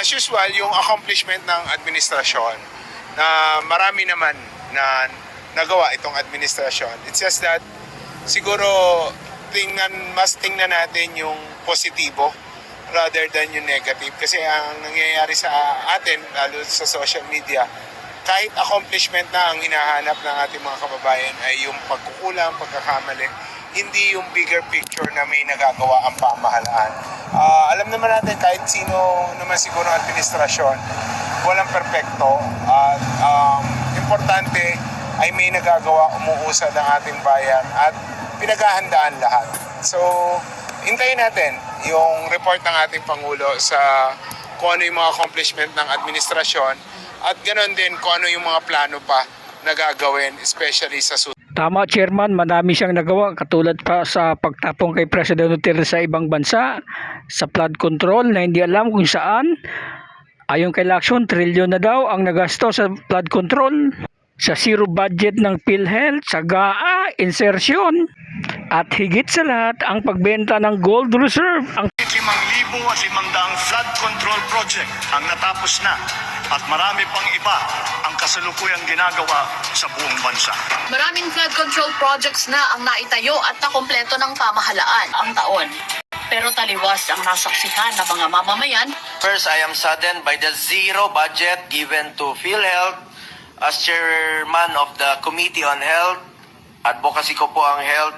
as usual, yung accomplishment ng administrasyon na marami naman na nagawa itong administrasyon. It's just that siguro tingnan, mas tingnan natin yung positibo rather than yung negative. Kasi ang nangyayari sa atin, lalo sa social media, kahit accomplishment na ang hinahanap ng ating mga kababayan ay yung pagkukulang, pagkakamali, hindi yung bigger picture na may nagagawa ang pamahalaan. Ah, alam naman natin kahit sino naman siguro ang administrasyon, walang perpekto at um, importante ay may nagagawa umuusad ang ating bayan at pinaghahandaan lahat. So, hintayin natin yung report ng ating Pangulo sa kung ano yung mga accomplishment ng administrasyon at ganoon din kung ano yung mga plano pa na gagawin, especially sa susunod. Tama, Chairman, madami siyang nagawa katulad pa sa pagtapong kay President Duterte sa ibang bansa, sa flood control na hindi alam kung saan. Ayon kay Lacson, trilyon na daw ang nagasto sa flood control, sa zero budget ng PhilHealth, sa GAA, insertion, at higit sa lahat ang pagbenta ng gold reserve ang 5,000 at 500 flood control project ang natapos na at marami pang iba kasalukuyang ginagawa sa buong bansa. Maraming flood control projects na ang naitayo at nakompleto ng pamahalaan ang taon. Pero taliwas ang nasaksihan ng mga mamamayan First, I am saddened by the zero budget given to PhilHealth. As chairman of the Committee on Health, advocacy ko po ang health.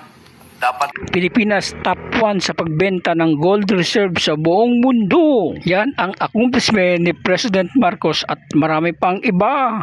Dapat Pilipinas top 1 sa pagbenta ng gold reserve sa buong mundo. Yan ang accomplishment ni President Marcos at marami pang iba.